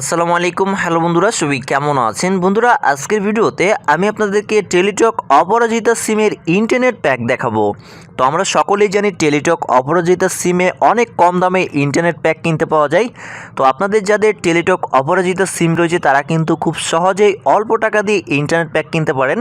আসসালামু আলাইকুম। হ্যালো বন্ধুরা, সবই কেমন আছেন? বন্ধুরা, আজকের ভিডিওতে আমি আপনাদেরকে টেলিটক অপরাজিতা সিমের ইন্টারনেট প্যাক দেখাবো। তো আমরা সকলেই জানি টেলিটক অপরাজিতা সিমে অনেক কম দামে ইন্টারনেট প্যাক কিনতে পাওয়া যায়। তো আপনাদের যাদের টেলিটক অপরাজিতা সিম রয়েছে, তারা কিন্তু খুব সহজেই অল্প টাকা দিয়ে ইন্টারনেট প্যাক কিনতে পারেন।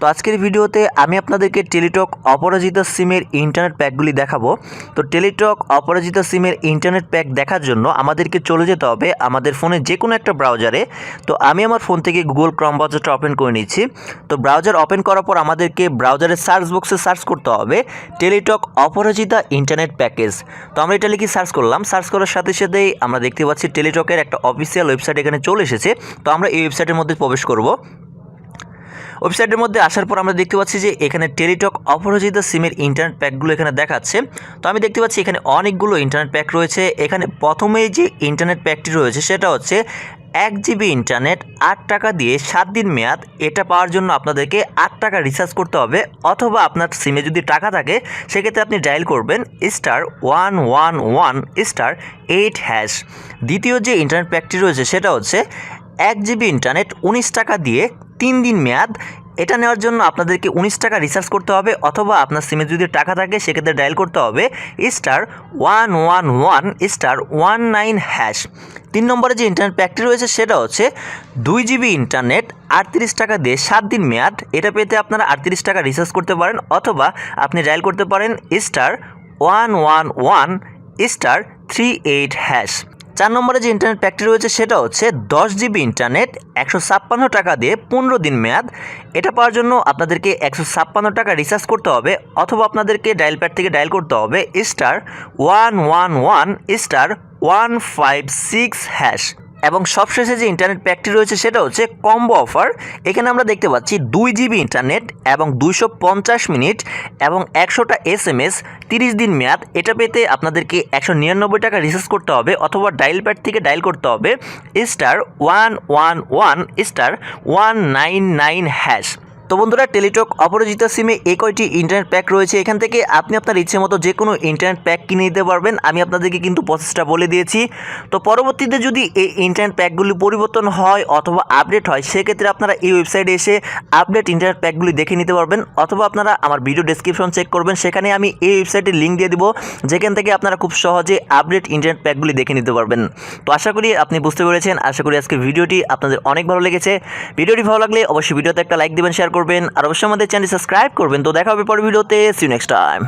তো আজকের ভিডিওতে আমি আপনাদেরকে টেলিটক অপরাজিতা সিমের ইন্টারনেট প্যাকগুলি দেখাবো। তো টেলিটক অপরাজিতা সিমের ইন্টারনেট প্যাক দেখার জন্য আমাদেরকে চলে যেতে হবে আমাদের ফোনে যে কোনো একটা ব্রাউজারে তো আমি আমার ফোন থেকে গুগল ক্রম ব্রাউজারটা ওপেন করে নিচ্ছি। তো ব্রাউজার ওপেন করার পর আমাদেরকে ব্রাউজারের সার্চ বক্সে সার্চ করতে হবে। Teletalk Aparajita internet package. তো আমরা এটা লিখে সার্চ করলাম, সার্চ করার সাথে সাথেই আমরা দেখতে পাচ্ছি টেলিটকের একটা অফিসিয়াল ওয়েবসাইট এখানে চলে এসেছে। তো আমরা এই ওয়েবসাইটের মধ্যে প্রবেশ করব। ওয়েবসাইটের মধ্যে আসার পর আমরা দেখতে পাচ্ছি যে এখানে টেলিটক অপরাজিত সিমের ইন্টারনেট প্যাকগুলো এখানে দেখাচ্ছে। তো আমি দেখতে পাচ্ছি এখানে অনেকগুলো ইন্টারনেট প্যাক রয়েছে। এখানে প্রথমেই যে ইন্টারনেট প্যাকটি রয়েছে সেটা হচ্ছে এক জিবি ইন্টারনেট আট টাকা দিয়ে সাত দিন মেয়াদ, এটা পাওয়ার জন্য আপনাদেরকে আট টাকা রিচার্জ করতে হবে, অথবা আপনার সিমে যদি টাকা থাকে, সেক্ষেত্রে আপনি ডায়াল করবেন star one one one star eight hash দ্বিতীয় যে ইন্টারনেট প্যাকটি রয়েছে, সেটা হচ্ছে এক জিবি ইন্টারনেট উনিশ টাকা দিয়ে তিন দিন মেয়াদ এটা নেওয়ার জন্য আপনাদেরকে উনিশ টাকা রিচার্জ করতে হবে অথবা আপনার সিমে যদি টাকা থাকে, সেক্ষেত্রে ডায়াল করতে হবে star one one one star one nine hash তিন নম্বরে যে ইন্টারনেট প্যাকটি রয়েছে, সেটা হচ্ছে দুই জিবি ইন্টারনেট আটত্রিশ টাকা দিয়ে সাত দিন মেয়াদ। এটা পেতে আপনারা আটত্রিশ টাকা রিচার্জ করতে পারেন অথবা আপনি ডায়াল করতে পারেন star one one one star three eight hash চার নম্বরে যে ইন্টারনেট প্যাকটি রয়েছে সেটা হচ্ছে দশ জিবি ইন্টারনেট একশো ছাপ্পান্ন টাকা দিয়ে পনেরো দিন মেয়াদ। এটা পাওয়ার জন্য আপনাদেরকে একশো ছাপ্পান্ন টাকা রিচার্জ করতে হবে, অথবা আপনাদেরকে ডায়াল প্যাড থেকে ডায়াল করতে হবে star one one one star one five six hash এবং সবশেষে যে ইন্টারনেট প্যাকটি রয়েছে সেটা হচ্ছে কম্বো অফার এখানে আমরা দেখতে পাচ্ছি দুই জিবি ইন্টারনেট এবং দুইশো পঞ্চাশ মিনিট এবং একশোটা এস এম এস তিরিশ দিন মেয়াদ। এটা পেতে আপনাদেরকে একশো নিরানব্বই টাকা রিচার্জ করতে হবে অথবা ডায়াল প্যাড থেকে ডায়াল করতে হবে star one one one star one nine nine hash তো বন্ধুরা টেলিটক অপরাজিতা সিমে এই কয়টি ইন্টারনেট প্যাক রয়েছে। এখান থেকে আপনি আপনার ইচ্ছে মতো যে কোনো ইন্টারনেট প্যাক কিনে নিতে পারবেন। আমি আপনাদেরকে কিন্তু প্রসেসটা বলে দিয়েছি। তো পরবর্তীতে যদি এই ইন্টারনেট প্যাকগুলি পরিবর্তন হয় অথবা আপডেট হয়, সেক্ষেত্রে আপনারা এই ওয়েবসাইটে এসে আপডেট ইন্টারনেট প্যাকগুলি দেখে নিতে পারবেন। অথবা আপনারা আমার ভিডিও ডেসক্রিপশন চেক করবেন। সেখানে আমি এই ওয়েবসাইটের লিঙ্ক দিয়ে দিব। যেখান থেকে আপনারা খুব সহজে আপডেট ইন্টারনেট প্যাকগুলি দেখে নিতে পারবেন। তো আশা করি আপনি বুঝতে পেরেছেন। আশা করি আজকে ভিডিওটি আপনাদের অনেক ভালো লেগেছে। ভিডিওটি ভালো লাগলে অবশ্যই ভিডিওতে একটা লাইক দেবেন শেয়ার আর অবশ্যই আমাদের চ্যানেল সাবস্ক্রাইব করবেন। তো দেখা হবে পরের ভিডিওতে। C next time